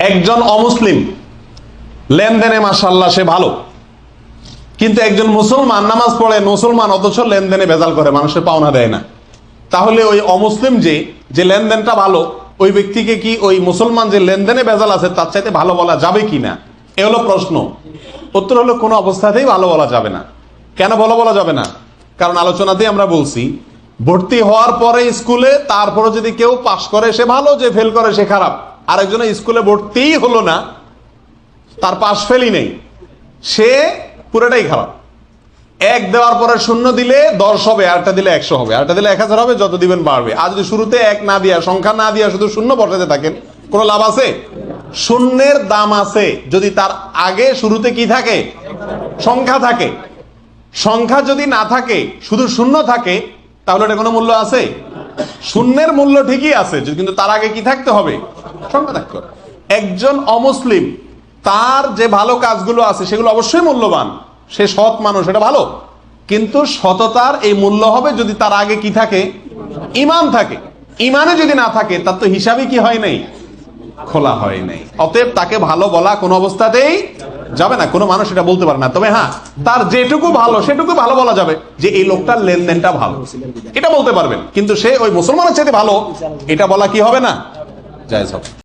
একজন অমুসলিম, লেনদেনে মাসাল্লাহ সে ভালো। কিন্তু একজন মুসলমান নামাজ পড়ে, মুসলমান অথচ লেনদেনে ভেজাল করে, মানুষের পাওনা দেয় না। তাহলে ওই অমুসলিম যে যে লেনদেনটা ভালো, ওই ব্যক্তিকে কি ওই মুসলমান যে লেনদেনে ভেজাল আছে, তার চাইতে ভালো বলা যাবে কি না? এ হলো প্রশ্ন। উত্তর হলো, কোনো অবস্থাতেই ভালো বলা যাবে না। কেন ভালো বলা যাবে না? কারণ আলোচনাতেই আমরা বলছি, ভর্তি হওয়ার পরে স্কুলে, তারপরে যদি কেউ পাশ করে, সে ভালো, যে ফেল করে, সে খারাপ। আরেকজনে স্কুলে ভর্তিই হলো না, তার পাশ ফেলই নেই। সে পুরোটাই খারাপ। এক দেওয়ার পরে শূন্য দিলে দশ হবে আরটা দিলে একশো হবে আরটা দিলে এক হাজার হবে, যত দিবেন বাড়বে। আর যদি শুরুতে এক না দিয়া, সংখ্যা না দিয়া শুধু শূন্য বসাতে থাকেন, কোনো লাভ আছে? শূন্যের দাম আছে। যদি তার আগে শুরুতে কি থাকে? সংখ্যা থাকে। সংখ্যা যদি না থাকে, শুধু শূন্য থাকে, তাহলে এটা কোনো মূল্য আছে? শূন্যের মূল্য ঠিকই আছে কিন্তু তার আগে কি থাকতে হবে? সংখ্যা থাকতে হবে। একজন অমুসলিম, তার যে ভালো কাজগুলো আছে, সেগুলো অবশ্যই মূল্যবান। সে সৎ মানুষ, এটা ভালো। কিন্তু সততার এই মূল্য হবে যদি তার আগে কি থাকে? ইমান থাকে। ইমানে যদি না থাকে, তার তো হিসাবে কি হয় নাই? খোলা হয় নাই। অতএব তাকে ভালো বলা কোনো অবস্থাতেই যাবে না, কোনো মানুষ এটা বলতে পারে না। তবে হ্যাঁ তার যেটুকু ভালো, সেটুকু ভালো বলা যাবে যে এই লোকটার লেনদেনটা ভালো। এটা বলতে পারবেন। কিন্তু সে ওই মুসলমানের চাইতে ভালো, এটা বলা কি হবে না? জায়জ হবে।